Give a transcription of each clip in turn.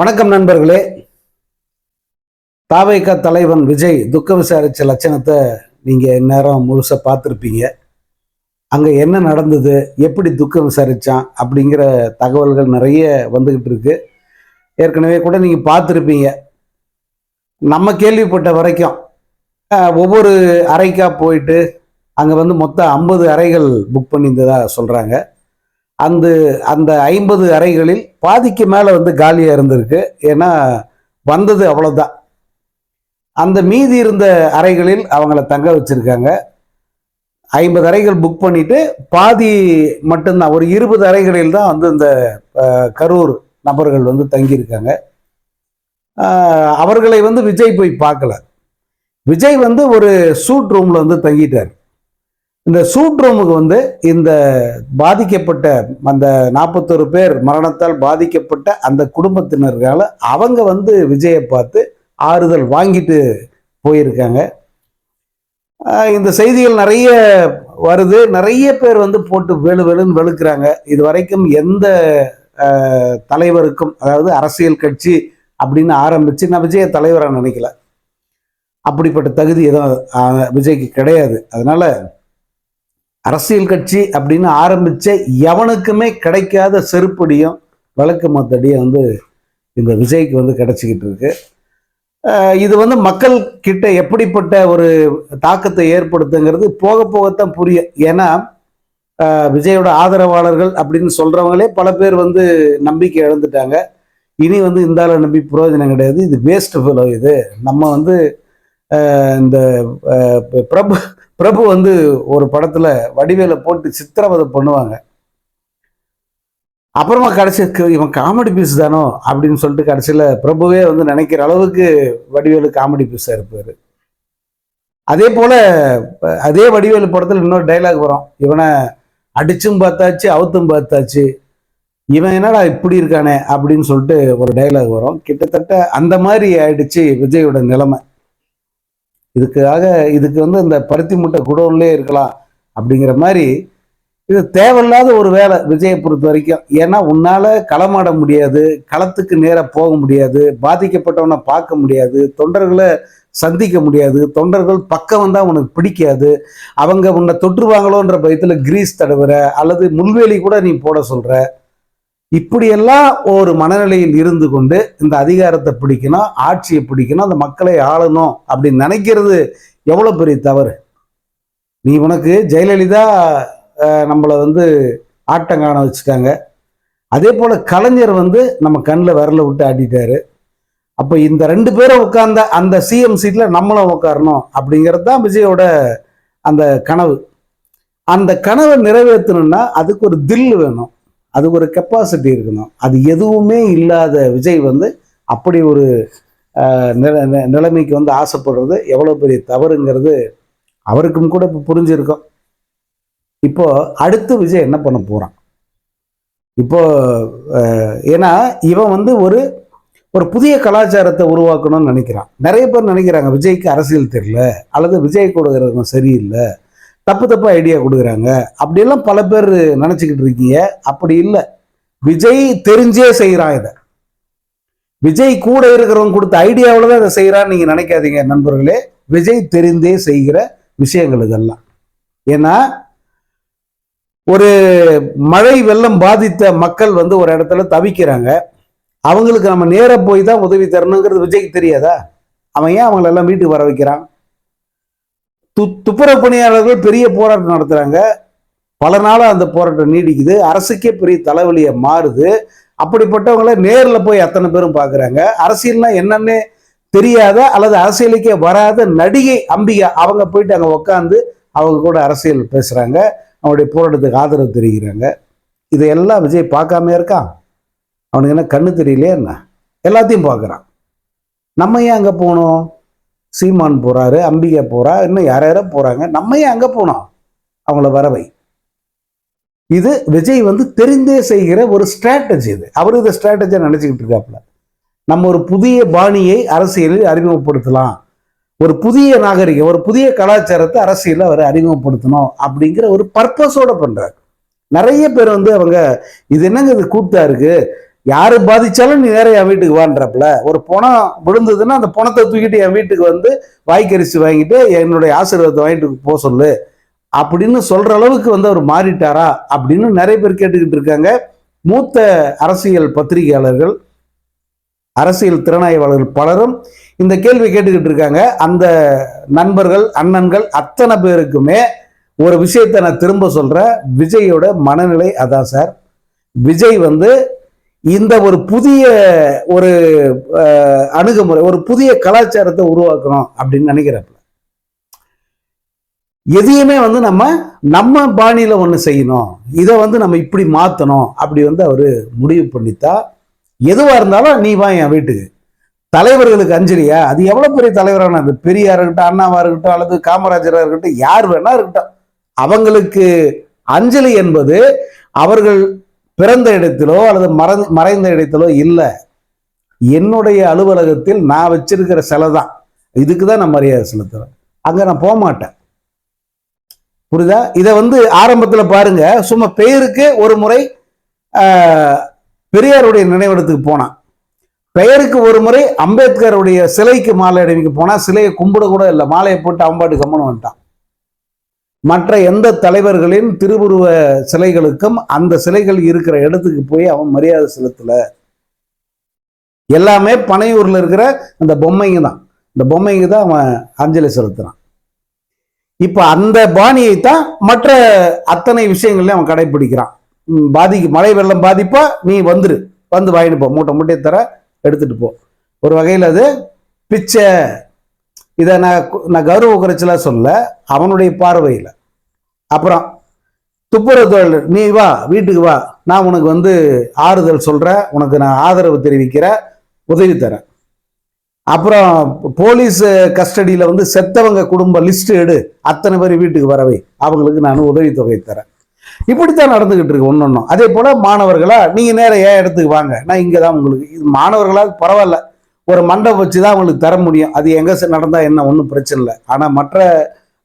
வணக்கம் நண்பர்களே. தாவைக்கா தலைவன் விஜய் துக்க விசாரிச்ச லட்சணத்தை நீங்கள் இந்நேரம் முழுசாக பார்த்துருப்பீங்க. அங்கே என்ன நடந்தது எப்படி துக்கம் விசாரித்தான் அப்படிங்கிற தகவல்கள் நிறைய வந்துக்கிட்டு இருக்கு. ஏற்கனவே கூட நீங்கள் பார்த்துருப்பீங்க. நம்ம கேள்விப்பட்ட வரைக்கும் ஒவ்வொரு அறைக்காக போயிட்டு அங்கே வந்து மொத்தம் ஐம்பது அறைகள் புக் பண்ணியிருந்ததா சொல்கிறாங்க அந்த அந்த ஐம்பது அறைகளில் பாதிக்கு மேலே வந்து காலியாக இருந்திருக்கு. ஏன்னா வந்தது அவ்வளோதான் அந்த மீதி இருந்த அறைகளில் அவங்கள தங்க வச்சுருக்காங்க. ஐம்பது அறைகள் புக் பண்ணிவிட்டு பாதி மட்டும்தான் ஒரு இருபது அறைகளில் தான் வந்து இந்த கரூர் நபர்கள் வந்து தங்கியிருக்காங்க. அவர்களை வந்து விஜய் போய் பார்க்கல. விஜய் வந்து ஒரு சூட் ரூமில் வந்து தங்கிட்டார். இந்த சூட் ரூமுக்கு வந்து இந்த பாதிக்கப்பட்ட அந்த நாற்பத்தொரு பேர் மரணத்தால் பாதிக்கப்பட்ட அந்த குடும்பத்தினர்களால் அவங்க வந்து விஜயை பார்த்து ஆறுதல் வாங்கிட்டு போயிருக்காங்க. இந்த செய்திகள் நிறைய வருது. நிறைய பேர் வந்து போட்டு வெளு வெளுன்னு வெளுக்கிறாங்க. இது வரைக்கும் எந்த தலைவருக்கும் அதாவது அரசியல் கட்சி அப்படின்னு ஆரம்பித்து நான் விஜய தலைவராக நினைக்கல. அப்படிப்பட்ட தகுதி எதுவும் விஜய்க்கு கிடையாது. அதனால அரசியல் கட்சி அப்படின்னு ஆரம்பிச்ச எவனுக்குமே கிடைக்காத செருப்படியும் விளக்கு மத்தடியும் வந்து இந்த விஜய்க்கு வந்து கிடைச்சிக்கிட்டு இருக்கு. இது வந்து மக்கள் கிட்ட எப்படிப்பட்ட ஒரு தாக்கத்தை ஏற்படுத்துங்கிறது போக போகத்தான் புரியும். ஏன்னா விஜயோட ஆதரவாளர்கள் அப்படின்னு சொல்றவங்களே பல பேர் வந்து நம்பிக்கை இழந்துட்டாங்க. இனி வந்து இந்த ஆளை நம்பி பிரயோஜனம் கிடையாது. இது வேஸ்ட் ஃபெலோ இது. நம்ம வந்து இந்த பிரபு பிரபு வந்து ஒரு படத்துல வடிவேல போட்டு சித்திரவதை பண்ணுவாங்க. அப்புறமா கடைசி க- இவன் காமெடி பீஸ் தானோ அப்படின்னு சொல்லிட்டு கடைசியில் பிரபுவே வந்து நினைக்கிற அளவுக்கு வடிவேலு காமெடி பீஸாக இருப்பார். அதே போல் அதே வடிவேலு படத்தில் இன்னொரு டைலாக் வரும். இவனை அடிச்சும் பார்த்தாச்சு அவுத்தும் பார்த்தாச்சு. இவன் என்னடா இப்படி இருக்கானே அப்படின்னு சொல்லிட்டு ஒரு டைலாக் வரும். கிட்டத்தட்ட அந்த மாதிரி ஆயிடுச்சு விஜயோட நிலைமை. இதுக்காக இதுக்கு வந்து இந்த பருத்தி முட்டை குடோன்லேயே இருக்கலாம் அப்படிங்கிற மாதிரி இது தேவையில்லாத ஒரு வேலை விஜயை பொறுத்த வரைக்கும். ஏன்னா உன்னால் களமாட முடியாது களத்துக்கு நேராக போக முடியாது பாதிக்கப்பட்டவனை பார்க்க முடியாது தொண்டர்களை சந்திக்க முடியாது தொண்டர்கள் பக்கம் வந்தால் உனக்கு பிடிக்காது அவங்க உன்னை தொற்றுவாங்களோன்ற பயத்தில் கிரீஸ் தடவுற அல்லது முள்வேலி கூட நீ போட சொல்கிற இப்படியெல்லாம் ஒரு மனநிலையில் இருந்து கொண்டு இந்த அதிகாரத்தை பிடிக்கணும் ஆட்சியை பிடிக்கணும் அந்த மக்களை ஆளணும் அப்படின்னு நினைக்கிறது எவ்வளோ பெரிய தவறு? நீ உனக்கு ஜெயலலிதா நம்மளை வந்து ஆட்டங்காண வச்சுட்டாங்க. அதே போல் கலைஞர் வந்து நம்ம கண்ணில் விரல விட்டு ஆட்டிட்டாரு. அப்போ இந்த ரெண்டு பேரும் உட்கார்ந்த அந்த சிஎம் சீட்டில் நம்மளும் உட்காரணும் அப்படிங்கிறது தான் விஜயோட அந்த கனவு. அந்த கனவை நிறைவேற்றணும்னா அதுக்கு ஒரு தில் வேணும். அதுக்கு ஒரு கெப்பாசிட்டி இருக்கணும். அது எதுவுமே இல்லாத விஜய் வந்து அப்படி ஒரு நில- நிலைமைக்கு வந்து ஆசைப்படுறது எவ்வளோ பெரிய தவறுங்கிறது அவருக்கும் கூட இப்போ புரிஞ்சிருக்கும். இப்போ அடுத்து விஜய் என்ன பண்ண போறான்? இப்போ ஏன்னா இவன் வந்து ஒரு ஒரு புதிய கலாச்சாரத்தை உருவாக்கணும்னு நினைக்கிறான். நிறைய பேர் நினைக்கிறாங்க விஜய்க்கு அரசியல் தெரியல அல்லது விஜய் கொடுக்குறவங்க சரியில்லை தப்பு தப்பு ஐடியா கொடுக்குறாங்க. அப்படியெல்லாம் பல பேர் நினச்சிக்கிட்டு இருக்கீங்க. அப்படி இல்லை. விஜய் தெரிஞ்சே செய்கிறான் இதை. விஜய் கூட இருக்கிறவங்க கொடுத்த ஐடியாவில் தான் இதை செய்கிறான்னு நீங்கள் நினைக்காதீங்க நண்பர்களே. விஜய் தெரிந்தே செய்கிற விஷயங்கள் இதெல்லாம். ஏன்னா ஒரு மழை வெள்ளம் பாதித்த மக்கள் வந்து ஒரு இடத்துல தவிக்கிறாங்க. அவங்களுக்கு நம்ம நேர போய் தான் உதவி தரணுங்கிறது விஜய்க்கு தெரியாதா? அவன் ஏன் அவங்கள எல்லாம் வீட்டுக்கு வர வைக்கிறான்? து துப்புரவு பணியாளர்கள் பெரிய போராட்டம் நடத்துகிறாங்க பல நாளாக அந்த போராட்டம் நீடிக்குது. அரசுக்கே பெரிய தலைவலியை மாறுது. அப்படிப்பட்டவங்கள நேரில் போய் அத்தனை பேரும் பார்க்குறாங்க அரசியல்லாம் என்னன்னு தெரியாத அல்லது அரசியலுக்கே வராத நடிகை அம்பிகா அவங்க போயிட்டு அங்கே உட்காந்து அவங்க கூட அரசியல் பேசுகிறாங்க அவனுடைய போராட்டத்துக்கு ஆதரவு தெரிவிக்கிறாங்க. இதையெல்லாம் விஜய் பார்க்காம இருக்கான்? அவனுக்கு என்ன கண்ணு தெரியலையா என்ன? எல்லாத்தையும் பார்க்குறான். நம்ம ஏன் அங்கே போகணும் சீமான் போறாரு அம்பிகை போறா இன்னும் யார் யாரோ போறாங்க. நம்ம ஏன் அங்கே போனோம். அவங்கள வரவை. இது விஜய் வந்து தெரிந்தே செய்கிற ஒரு ஸ்ட்ராட்டஜி இது. அவர் இதை ஸ்ட்ராட்டஜியாக நினச்சிக்கிட்டு இருக்காப்புல. நம்ம ஒரு புதிய பாணியை அரசியலில் அறிமுகப்படுத்தலாம். ஒரு புதிய நாகரிகம் ஒரு புதிய கலாச்சாரத்தை அரசியலில் அவர் அறிமுகப்படுத்தணும் அப்படிங்கிற ஒரு பர்பஸோட பண்றாரு. நிறைய பேர் வந்து அவங்க இது என்னங்க இது கூத்தா இருக்கு? யார் பாதிச்சாலும் நீ நேரம் என் வீட்டுக்கு வான்றப்பல. ஒரு பணம் விழுந்ததுன்னா அந்த பணத்தை தூக்கிட்டு என் வீட்டுக்கு வந்து வாய்க்கரிசி வாங்கிட்டு என்னுடைய ஆசீர்வாதத்தை வாங்கிட்டு போக சொல்லு. அப்படின்னு சொல்ற அளவுக்கு வந்து அவர் மாறிட்டாரா அப்படின்னு நிறைய பேர் கேட்டுக்கிட்டு இருக்காங்க. மூத்த அரசியல் பத்திரிகையாளர்கள் அரசியல் திறனாய்வாளர்கள் பலரும் இந்த கேள்வி கேட்டுக்கிட்டு இருக்காங்க. அந்த நண்பர்கள் அண்ணன்கள் அத்தனை பேருக்குமே ஒரு விஷயத்தை நான் திரும்ப சொல்கிறேன் விஜயோட மனநிலை அதான் சார். விஜய் வந்து இந்த ஒரு புதிய ஒரு அஹ், அணுகுமுறை ஒரு புதிய கலாச்சாரத்தை உருவாக்கணும் அப்படின்னு நினைக்கிறப்ப எதையுமே வந்து நம்ம நம்ம பாணியில ஒன்று செய்யணும். இதை வந்து நம்ம இப்படி மாற்றணும் அப்படி வந்து அவர் முடிவு பண்ணித்தா எதுவாக இருந்தாலும் நீ வா என் வீட்டுக்கு. தலைவர்களுக்கு அஞ்சலியா? அது எவ்வளோ பெரிய தலைவரான அது பெரியார் இருக்கட்டும் அண்ணாவா இருக்கட்டும் அல்லது காமராஜராக இருக்கட்டும் யார் வேணா இருக்கட்டும். அவங்களுக்கு அஞ்சலி என்பது அவர்கள் பிறந்த இடத்திலோ அல்லது மற மறைந்த இடத்திலோ இல்லை. என்னுடைய அலுவலகத்தில் நான் வச்சிருக்கிற சிலை தான் இதுக்கு தான் நான் மரியாதை செலுத்துறேன். அங்கே நான் போக மாட்டேன் புரியுதா? இதை வந்து ஆரம்பத்தில் பாருங்க. சும்மா பெயருக்கு ஒரு முறை பெரியாருடைய நினைவிடத்துக்கு போனான் பெயருக்கு ஒரு முறை அம்பேத்கருடைய சிலைக்கு மாலை அணிவிக்க போனா சிலையை கும்பிட கூட இல்லை. மாலையை போட்டு அவன்பாட்டு கம்மனு வந்துட்டான். மற்ற எந்த தலைவர்களின் திருவுருவ சிலைகளுக்கும் அந்த சிலைகள் இருக்கிற இடத்துக்கு போய் அவன் மரியாதை செலுத்தல. எல்லாமே பனையூர்ல இருக்கிற அந்த பொம்மைங்க தான். இந்த பொம்மைங்க தான் அவன் அஞ்சலி செலுத்துறான். இப்ப அந்த பாணியை தான் மற்ற அத்தனை விஷயங்கள்லையும் அவன் கடைபிடிக்கிறான் பாதிக்கு மழை வெள்ளம் பாதிப்பா நீ வந்துரு. வந்து வாங்கிட்டு போ. மூட்டை மூட்டையை தர எடுத்துட்டு போ. ஒரு வகையில் அது பிச்சை இதை நான் நான் கௌரவ குறைச்சலாக சொல்ல அவனுடைய பார்வையில். அப்புறம் துப்புரவு தொழில் நீ வா வீட்டுக்கு வா நான் உனக்கு வந்து ஆறுதல் சொல்கிறேன் உனக்கு நான் ஆதரவு தெரிவிக்கிறேன் உதவி தரேன். அப்புறம் போலீஸ் கஸ்டடியில் வந்து செத்தவங்க குடும்ப லிஸ்ட் எடு அத்தனை பேர் வீட்டுக்கு வரவை அவங்களுக்கு நான் உதவித்தொகை தரேன். இப்படித்தான் நடந்துகிட்டு இருக்கு ஒன்னொன்னும் அதே போல மாணவர்களா நீங்க நேராக ஏன் இடத்துக்கு வாங்க நான் இங்கே தான் உங்களுக்கு இது மாணவர்களா பரவாயில்ல. ஒரு மண்டபம் வச்சு தான் அவங்களுக்கு தர முடியும். அது எங்கே நடந்தால் என்ன? ஒன்றும் பிரச்சனை இல்லை. ஆனால் மற்ற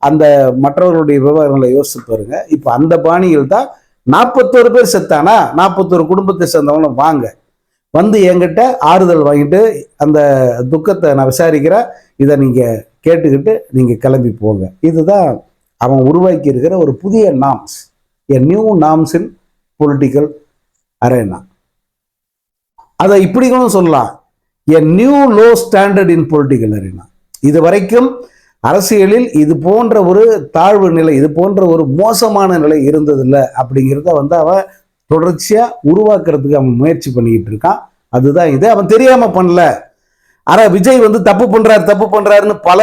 அந்த மற்றவர்களுடைய விவகாரங்களை யோசிச்சு பாருங்க. இப்போ அந்த பாணியில் தான் நாற்பத்தோரு பேர் செத்தானா? நாற்பத்தோரு குடும்பத்தை சேர்ந்தவங்களும் வாங்க. வந்து என்கிட்ட ஆறுதல் வாங்கிட்டு அந்த துக்கத்தை நான் விசாரிக்கிறேன் இதை நீங்கள் கேட்டுக்கிட்டு நீங்கள் கிளம்பி போங்க. இதுதான் அவன் உருவாக்கி இருக்கிற ஒரு புதிய norms. A new norms in political arena. அதை இப்படி கூட சொல்லலாம். A new low standard in political arena இது வரைக்கும் அரசியலில் இது போன்ற ஒரு தாழ்வு நிலை இது போன்ற ஒரு மோசமான நிலை இருந்ததில்லை அப்படிங்கிறத வந்து அவன் தொடர்ச்சியாக உருவாக்குறதுக்கு அவன் முயற்சி பண்ணிக்கிட்டு இருக்கான். அதுதான் இது. அவன் தெரியாமல் பண்ணல. ஆனால் விஜய் வந்து தப்பு பண்ணுறாரு தப்பு பண்ணுறாருன்னு பல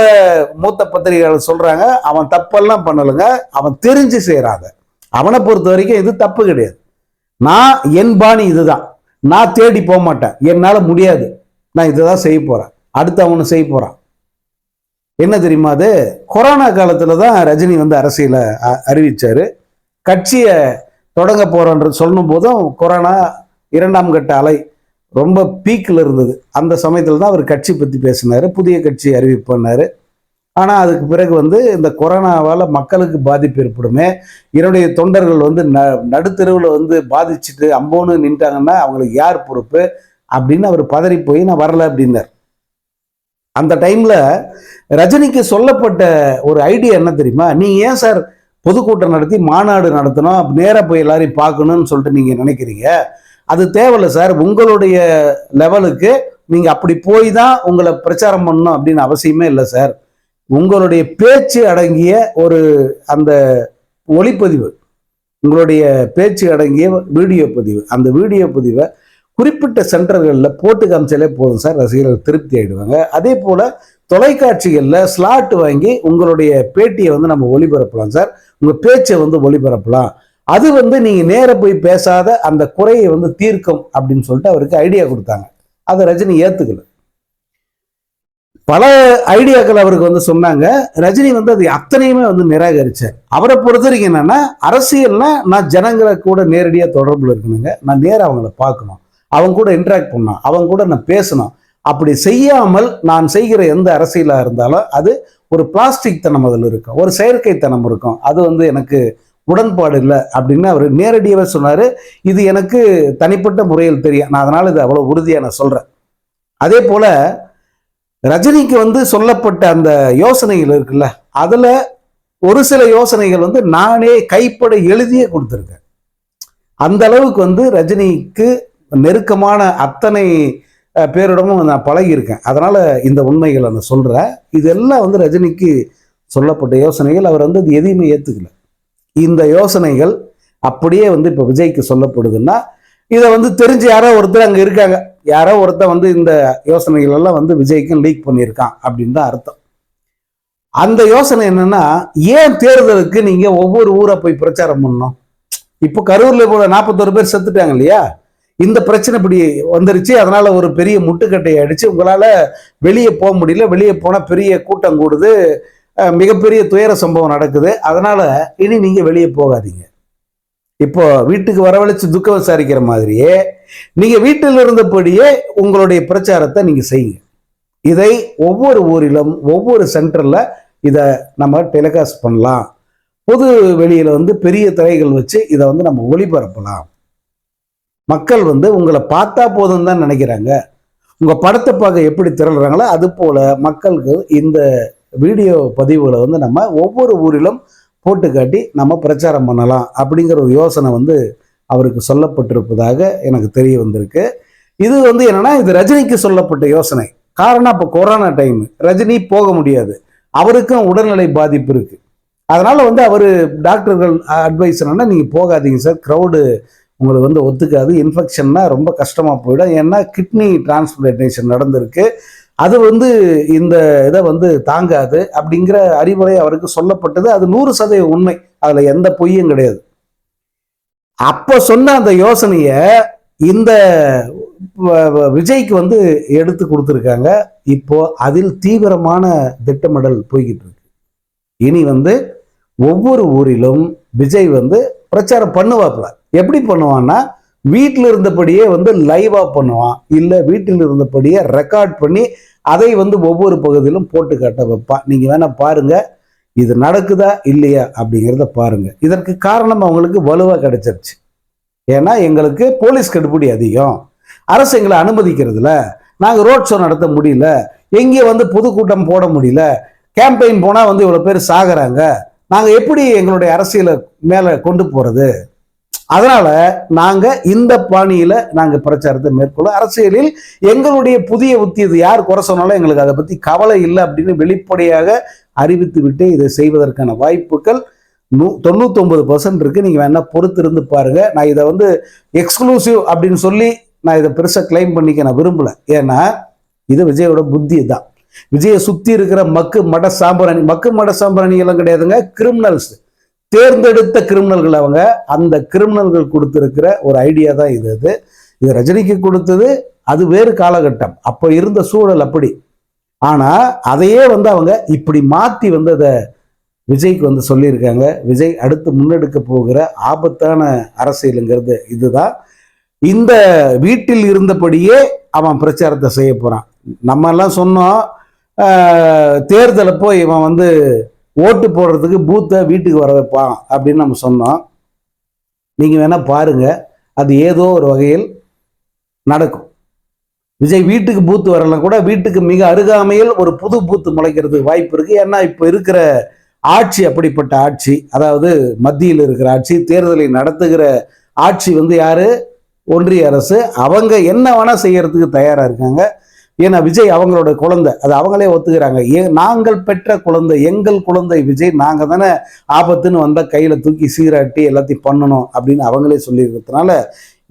மூத்த பத்திரிகையாளர் சொல்கிறாங்க அவன் தப்பெல்லாம் பண்ணலைங்க. அவன் தெரிஞ்சு செய்கிறாங்க அவனை பொறுத்த வரைக்கும் இது தப்பு கிடையாது. நான் என் பாணி இதுதான். நான் தேடி போக மாட்டேன். என்னால் முடியாது. நான் இதை தான் செய்ய போகிறேன் அடுத்து அவனு செய்ய போகிறான் என்ன தெரியுமா அது? கொரோனா காலத்தில் தான் ரஜினி வந்து அரசியல அ- கட்சியை தொடங்க போறோன்றது சொல்லும் போதும் கொரோனா இரண்டாம் கட்ட அலை ரொம்ப பீக்கில் இருந்தது. அந்த சமயத்தில் தான் அவர் கட்சி பற்றி பேசினார் புதிய கட்சி அறிவிப்பு பண்ணார். ஆனால் அதுக்கு பிறகு வந்து இந்த கொரோனாவால் மக்களுக்கு பாதிப்பு ஏற்படுமே என்னுடைய தொண்டர்கள் வந்து ந நடுத்தெருவில் வந்து பாதிச்சுட்டு அம்போன்னு நின்ட்டாங்கன்னா அவங்களுக்கு யார் பொறுப்பு? அப்படின்னு அவர் பதறி போய் நான் வரல அப்படின்னார். அந்த டைமில் ரஜினிக்கு சொல்லப்பட்ட ஒரு ஐடியா என்ன தெரியுமா? நீங்க ஏன் சார் பொதுக்கூட்டம் நடத்தி மாநாடு நடத்தணும்? நேராக போய் எல்லாரையும் பார்க்கணும்னு சொல்லிட்டு நீங்கள் நினைக்கிறீங்க. அது தேவையில்ல சார். உங்களுடைய லெவலுக்கு நீங்கள் அப்படி போய் தான் உங்களை பிரச்சாரம் பண்ணணும் அப்படின்னு அவசியமே இல்லை சார். உங்களுடைய பேச்சு அடங்கிய ஒரு அந்த ஒளிப்பதிவு உங்களுடைய பேச்சு அடங்கிய வீடியோ பதிவு அந்த வீடியோ பதிவை குறிப்பிட்ட சென்டர்களில் போட்டு காமிச்சாலே போதும் சார். ரசிகர்கள் திருப்தி ஆகிடுவாங்க அதே போல் தொலைக்காட்சிகளில் ஸ்லாட் வாங்கி உங்களுடைய பேட்டியை வந்து நம்ம ஒளிபரப்பலாம் சார். உங்கள் பேச்சை வந்து ஒளிபரப்பலாம். அது வந்து நீங்கள் நேர போய் பேசாத அந்த குறையை வந்து தீர்க்கும் அப்படின்னு சொல்லிட்டு அவருக்கு ஐடியா கொடுத்தாங்க. அதை ரஜினி ஏற்றுக்கல பல ஐடியாக்கள் அவருக்கு வந்து சொன்னாங்க. ரஜினி வந்து அது அத்தனையுமே வந்து நிராகரிச்சார். அவரை பொறுத்த வரைக்கும் என்னன்னா அரசியல்னா நான் ஜனங்களை கூட நேரடியாக தொடர்பில் இருக்கணுங்க. நான் நேராக அவங்கள பார்க்கணும். அவங்க கூட இன்ட்ராக்ட் பண்ணணும் அவங்க கூட நான் பேசணும் அப்படி செய்யாமல் நான் செய்கிற எந்த அரசியலாக இருந்தாலும் அது ஒரு பிளாஸ்டிக் தனம் அதில் இருக்கும் ஒரு செயற்கைத்தனம் இருக்கும். அது வந்து எனக்கு உடன்பாடு இல்லை அப்படின்னு அவர் நேரடியாகவே சொன்னார். இது எனக்கு தனிப்பட்ட முறையில் தெரியும். நான் அதனால் இது அவ்வளோ உறுதியாக நான் சொல்கிறேன் அதே போல் ரஜினிக்கு வந்து சொல்லப்பட்ட அந்த யோசனைகள் இருக்குல்ல அதில் ஒரு சில யோசனைகள் வந்து நானே கைப்பட எழுதியே கொடுத்துருக்கேன். அந்த அளவுக்கு வந்து ரஜினிக்கு நெருக்கமான அத்தனை பேரிடமும் நான் பழகியிருக்கேன். அதனால் இந்த உண்மைகளை நான் சொல்கிறேன் இதெல்லாம் வந்து ரஜினிக்கு சொல்லப்பட்ட யோசனைகள். அவர் வந்து அது எதையுமே ஏற்றுக்கல இந்த யோசனைகள் அப்படியே வந்து இப்போ விஜய்க்கு சொல்லப்படுதுன்னா இதை வந்து தெரிஞ்சு யாரோ ஒருத்தர் அங்கே இருக்காங்க. யாரோ ஒருத்தர் வந்து இந்த யோசனைகள் எல்லாம் வந்து விஜய்க்கும் லீக் பண்ணியிருக்கான் அப்படின்னு தான் அர்த்தம். அந்த யோசனை என்னன்னா ஏன் தேர்தலுக்கு நீங்கள் ஒவ்வொரு ஊரை போய் பிரச்சாரம் பண்ணணும்? இப்போ கரூரில் இப்போ நாற்பத்தோரு பேர் செத்துட்டாங்க இல்லையா? இந்த பிரச்சனை இப்படி வந்துருச்சு அதனால ஒரு பெரிய முட்டுக்கட்டையை அடிச்சு உங்களால வெளியே போக முடியல. வெளியே போனால் பெரிய கூட்டம் கூடுது. மிகப்பெரிய துயர சம்பவம் நடக்குது. அதனால இனி நீங்க வெளியே போகாதீங்க. இப்போ வீட்டுக்கு வரவழைச்சு துக்கம் விசாரிக்கிற மாதிரியே நீங்க வீட்டில் இருந்தபடியே உங்களுடைய பிரச்சாரத்தை நீங்க செய்யுங்க. இதை ஒவ்வொரு ஊரிலும் ஒவ்வொரு சென்டர்ல இதை நம்ம டெலிகாஸ்ட் பண்ணலாம். பொது வெளியில வந்து பெரிய திரைகள் வச்சு இதை வந்து நம்ம ஒளிபரப்பலாம். மக்கள் வந்து உங்களை பார்த்தா போதும் தான் நினைக்கிறாங்க. உங்கள் படத்தை பார்க்க எப்படி திரளுறாங்களோ அது போல் மக்களுக்கு இந்த வீடியோ பதிவுகளை வந்து நம்ம ஒவ்வொரு ஊரிலும் போட்டு காட்டி நம்ம பிரச்சாரம் பண்ணலாம் அப்படிங்கிற ஒரு யோசனை வந்து அவருக்கு சொல்லப்பட்டிருப்பதாக எனக்கு தெரிய வந்திருக்கு. இது வந்து என்னன்னா இது ரஜினிக்கு சொல்லப்பட்ட யோசனை. காரணம் இப்போ கொரோனா டைம் ரஜினி போக முடியாது. அவருக்கும் உடல்நிலை பாதிப்பு இருக்குது அதனால் வந்து அவர் டாக்டர்கள் அட்வைஸ் என்னென்னா நீங்கள் போகாதீங்க சார். க்ரௌடு உங்களுக்கு வந்து ஒத்துக்காது. இன்ஃபெக்ஷன்னா ரொம்ப கஷ்டமாக போயிடும். ஏன்னா கிட்னி டிரான்ஸ்பிளேஷன் நடந்திருக்கு. அது வந்து இந்த இதை வந்து தாங்காது அப்படிங்கிற அறிவுரை அவருக்கு சொல்லப்பட்டது. அது நூறு சதவீதம் உண்மை. அதில் எந்த பொய்யும் கிடையாது. அப்போ சொன்ன அந்த யோசனையை இந்த வ- விஜய்க்கு வந்து எடுத்து கொடுத்துருக்காங்க. இப்போ அதில் தீவிரமான திட்டமிடல் போய்கிட்டு இருக்கு. இனி வந்து ஒவ்வொரு ஊரிலும் விஜய் வந்து பிரச்சாரம் பண்ணுவாப்புல. எப்படி பண்ணுவான்னா வீட்டில் இருந்தபடியே வந்து லைவாக பண்ணுவான். இல்லை வீட்டில் இருந்தபடியே ரெக்கார்ட் பண்ணி அதை வந்து ஒவ்வொரு பகுதியிலும் போட்டு காட்ட வைப்பான். நீங்கள் வேணால் பாருங்க இது நடக்குதா இல்லையா அப்படிங்கிறத பாருங்கள் இதற்கு காரணம் அவங்களுக்கு வலுவாக கிடைச்சிருச்சு. ஏன்னா எங்களுக்கு போலீஸ் கட்டுப்படி அதிகம். அரசு எங்களை அனுமதிக்கிறதுல. நாங்கள் ரோட் ஷோ நடத்த முடியல. எங்கேயும் வந்து பொதுக்கூட்டம் போட முடியல. கேம்பெயின் போனால் வந்து இவ்வளோ பேர் சாகுறாங்க. நாங்கள் எப்படி எங்களுடைய அரசியலை மேலே கொண்டு போகிறது அதனால நாங்க இந்த பாணியில நாங்க பிரச்சாரத்தை மேற்கொள்ள அரசியலில் எங்களுடைய புதிய உத்தி இது யார் குறை சொன்னாலும் எங்களுக்கு அதை பத்தி கவலை இல்லை அப்படின்னு வெளிப்படையாக அறிவித்து விட்டு இதை செய்வதற்கான வாய்ப்புகள் நூ தொண்ணூத்தொம்பது பர்சன்ட் இருக்கு. நீங்க வேணா பொறுத்திருந்து பாருங்க. நான் இதை வந்து எக்ஸ்க்ளூசிவ் அப்படின்னு சொல்லி நான் இதை பெருசாக கிளைம் பண்ணிக்க நான் விரும்பல. ஏன்னா இது விஜயோட புத்தி தான் விஜயை சுத்தி இருக்கிற மக்கு மட சாம்பிராணி மக்கு மட சாம்பிராணி எல்லாம் கிடையாதுங்க கிரிமினல்ஸ் தேர்ந்தெடுத்த கிரிமினல்கள் அவங்க. அந்த கிரிமினல்கள் கொடுத்துருக்கிற ஒரு ஐடியா தான் இது அது. இது ரஜினிக்கு கொடுத்தது அது வேறு காலகட்டம். அப்போ இருந்த சூழல் அப்படி. ஆனா அதையே வந்து அவங்க இப்படி மாத்தி வந்து அதை விஜய்க்கு வந்து சொல்லியிருக்காங்க. விஜய் அடுத்து முன்னெடுக்க போகிற ஆபத்தான அரசியலுங்கிறது இதுதான். இந்த வீட்டில் இருந்தபடியே அவன் பிரச்சாரத்தை செய்ய போறான். நம்ம எல்லாம் சொன்னோம் தேர்தலப்போ இவன் வந்து ஓட்டு போடுறதுக்கு பூத்தை வீட்டுக்கு வர வைப்பான் அப்படின்னு நம்ம சொன்னோம். நீங்கள் வேணால் பாருங்கள் அது ஏதோ ஒரு வகையில் நடக்கும். விஜய் வீட்டுக்கு பூத்து வரலாம் கூட வீட்டுக்கு மிக அருகாமையில் ஒரு புது பூத்து முளைக்கிறதுக்கு வாய்ப்பு இருக்குது ஏன்னா இப்போ இருக்கிற ஆட்சி அப்படிப்பட்ட ஆட்சி அதாவது மத்தியில் இருக்கிற ஆட்சி தேர்தலை நடத்துகிற ஆட்சி வந்து யார்? ஒன்றிய அரசு. அவங்க என்ன வேணால் செய்யறதுக்கு தயாராக இருக்காங்க. ஏன்னா விஜய் அவங்களோட குழந்தை அது அவங்களே ஒத்துக்கிறாங்க. ஏன் நாங்கள் பெற்ற குழந்தை எங்கள் குழந்தை விஜய் நாங்கள் தானே ஆபத்துன்னு வந்தால் கையில தூக்கி சீராட்டி எல்லாத்தையும் பண்ணணும் அப்படின்னு அவங்களே சொல்லியிருக்கிறதுனால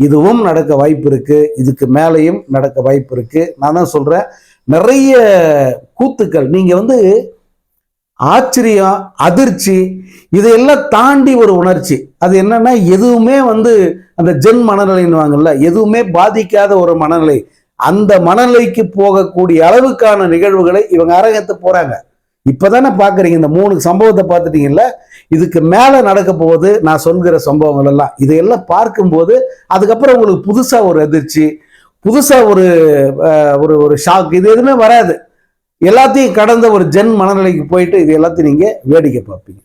இதுவும் நடக்க வாய்ப்பு இருக்கு. இதுக்கு மேலேயும் நடக்க வாய்ப்பு இருக்கு. நான் தான் சொல்றேன் நிறைய கூத்துக்கள். நீங்க வந்து ஆச்சரியம் அதிர்ச்சி இதையெல்லாம் தாண்டி ஒரு உணர்ச்சி. அது என்னன்னா எதுவுமே வந்து அந்த ஜென் மனநிலைன்னுவாங்கல்ல எதுவுமே பாதிக்காத ஒரு மனநிலை. அந்த மனநிலைக்கு போகக்கூடிய அளவுக்கான நிகழ்வுகளை இவங்க அரங்கத்து போறாங்க. இப்பதானே பாக்குறீங்க இந்த மூணு சம்பவத்தை பார்த்துட்டீங்கல்ல? இதுக்கு மேல நடக்க போகுது நான் சொல்கிற சம்பவங்கள் எல்லாம். இதையெல்லாம் பார்க்கும்போது அதுக்கப்புறம் உங்களுக்கு புதுசா ஒரு அதிர்ச்சி புதுசா ஒரு ஒரு ஒரு ஷாக் இது எதுவுமே வராது. எல்லாத்தையும் கடந்த ஒரு ஜென் மனநிலைக்கு போயிட்டு இது எல்லாத்தையும் நீங்க வேடிக்கை பார்ப்பீங்க.